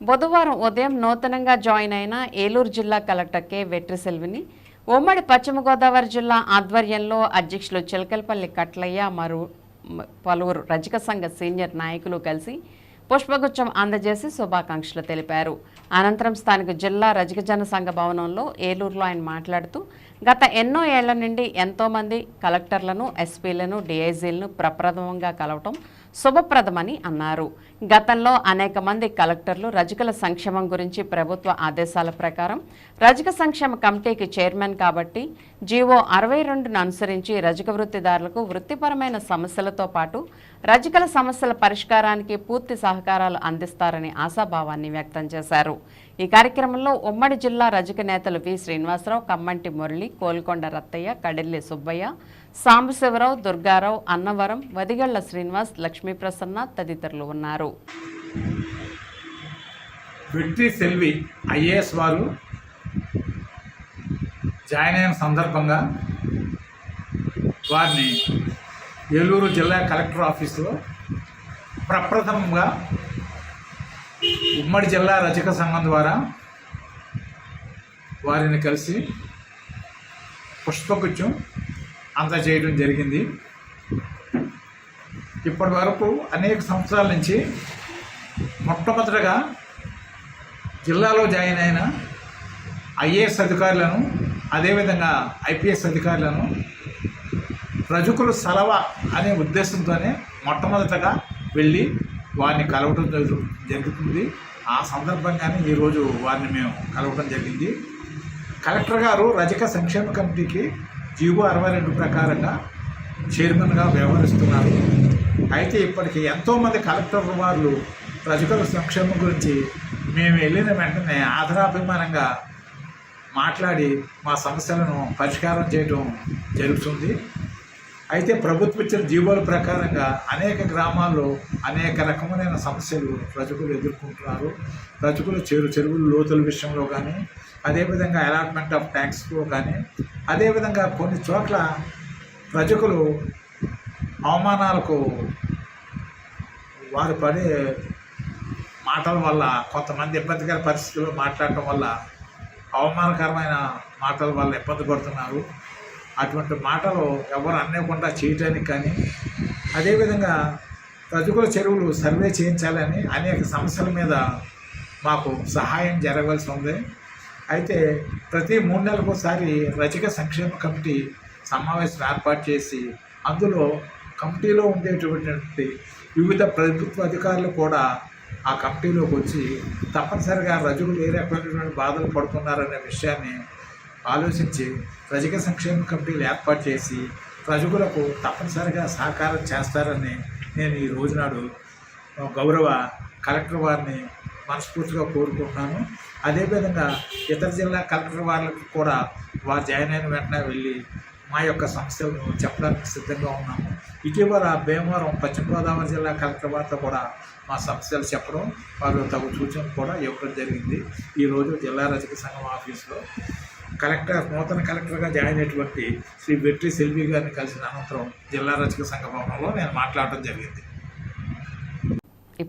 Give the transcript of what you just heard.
బుధవారం ఉదయం నూతనంగా జాయిన్ అయిన ఏలూరు జిల్లా కలెక్టర్ కె. వెట్రిసెల్విని ఉమ్మడి పశ్చిమ గోదావరి జిల్లా ఆధ్వర్యంలో అధ్యక్షులు చిలకలపల్లి కట్లయ్య మరు పలువురు రజక సంఘ సీనియర్ నాయకులు కలిసి పుష్పగుచ్చం అందజేసి శుభాకాంక్షలు తెలిపారు. అనంతరం స్థానిక జిల్లా రజక జన సంఘ భవనంలో ఏలూరులో ఆయన మాట్లాడుతూ గత ఎన్నో ఏళ్ళ నుండి ఎంతోమంది కలెక్టర్లను ఎస్పీలను డిఐజీలను ప్రప్రథమంగా కలవటం శుభప్రదమని అన్నారు. గతంలో అనేక మంది కలెక్టర్లు రజకుల సంక్షేమం గురించి ప్రభుత్వ ఆదేశాల ప్రకారం రజక సంక్షేమ కమిటీకి చైర్మన్ కాబట్టి జీవో అరవై రెండును అనుసరించి రజక వృత్తిదారులకు వృత్తిపరమైన సమస్యలతో పాటు రజకల సమస్యల పరిష్కారానికి పూర్తి సహకారాలు అందిస్తారని ఆశాభావాన్ని వ్యక్తం చేశారు. ఈ కార్యక్రమంలో ఉమ్మడి జిల్లా రజక నేతలు వి శ్రీనివాసరావు కమ్మంటి మురళి కోల్కొండ రత్తయ్య కడిల్లి సుబ్బయ్య సాంబశివరావు దుర్గారావు అన్నవరం వదిగళ్ళ శ్రీనివాస్ లక్ష్మీ ప్రసన్న తదితరులు ఉన్నారు. విక్టరీ సెల్వి ఐఏఎస్ వారు జాయిన్ అయిన సందర్భంగా వారిని ఏలూరు జిల్లా కలెక్టర్ ఆఫీసులో ప్రప్రథమంగా ఉమ్మడి జిల్లా రచక సంఘం ద్వారా వారిని కలిసి పుష్పగుచ్చం అందజేయడం జరిగింది. ఇప్పటి వరకు అనేక సంవత్సరాల నుంచి మొట్టమొదటగా జిల్లాలో జాయిన్ అయిన ఐఏఎస్ అధికారులను అదేవిధంగా ఐపీఎస్ అధికారులను రజకులు సలవ అనే ఉద్దేశంతోనే మొట్టమొదటగా వెళ్ళి వారిని కలవటం జరుగు- జరుగుతుంది. ఆ సందర్భంగానే ఈరోజు వారిని మేము కలవటం జరిగింది. కలెక్టర్ గారు రజక సంక్షేమ కమిటీకి జీవో అరవై రెండు ప్రకారంగా చైర్మన్గా వ్యవహరిస్తున్నారు. అయితే ఇప్పటికి ఎంతోమంది కలెక్టర్ వారు రజకుల సంక్షేమం గురించి మేము వెళ్ళిన వెంటనే ఆధారాభిమానంగా మాట్లాడి మా సమస్యలను పరిష్కారం చేయడం జరుగుతుంది. అయితే ప్రభుత్వం ఇచ్చిన జీవోల ప్రకారంగా అనేక గ్రామాల్లో అనేక రకమైన సమస్యలు ప్రజలు ఎదుర్కొంటున్నారు. ప్రజలు చెరు చెరువులు లోతుల విషయంలో కానీ అదేవిధంగా అలాట్మెంట్ ఆఫ్ ట్యాక్స్లో కానీ అదేవిధంగా కొన్ని చోట్ల ప్రజకులు అవమానాలకు వారు పడే మాటల వల్ల కొంతమంది ఇబ్బందికర పరిస్థితుల్లో మాట్లాడటం వల్ల అవమానకరమైన మాటల వల్ల ఇబ్బంది పడుతున్నారు. అటువంటి మాటలు ఎవరు అనేకుండా చేయటానికి కానీ అదేవిధంగా ప్రతికూల చెరువులు సర్వే చేయించాలని అనేక సమస్యల మీద మాకు సహాయం జరగవలసి ఉంది. అయితే ప్రతి మూడు నెలలకు ఒకసారి రజక సంక్షేమ కమిటీ సమావేశం ఏర్పాటు చేసి అందులో కమిటీలో ఉండేటటువంటి వివిధ ప్రభుత్వ అధికారులు కూడా ఆ కమిటీలోకి వచ్చి తప్పనిసరిగా రజకులు ఏ రకమైనటువంటి బాధలు పడుతున్నారనే విషయాన్ని ఆలోచించి రజక సంక్షేమ కమిటీలు ఏర్పాటు చేసి రజకులకు తప్పనిసరిగా సహకారం చేస్తారని నేను ఈ రోజునాడు గౌరవ కలెక్టర్ వారిని మనస్ఫూర్తిగా కోరుకుంటున్నాను. అదేవిధంగా ఇతర జిల్లా కలెక్టర్ వాళ్ళకి కూడా వారు జాయిన్ అయిన వెంటనే వెళ్ళి మా యొక్క సమస్యలను చెప్పడానికి సిద్ధంగా ఉన్నాము. ఇటీవల భీమవరం పశ్చిమ గోదావరి జిల్లా కలెక్టర్ వారితో కూడా మా సమస్యలు చెప్పడం వారు తగు సూచనలు కూడా ఇవ్వడం జరిగింది. ఈరోజు జిల్లా రచక సంఘం ఆఫీసులో కలెక్టర్ నూతన కలెక్టర్గా జాయిన్ అయినటువంటి శ్రీ వెట్రి సెల్వి గారిని కలిసిన అనంతరం జిల్లా రచక సంఘ భవనంలో నేను మాట్లాడడం జరిగింది.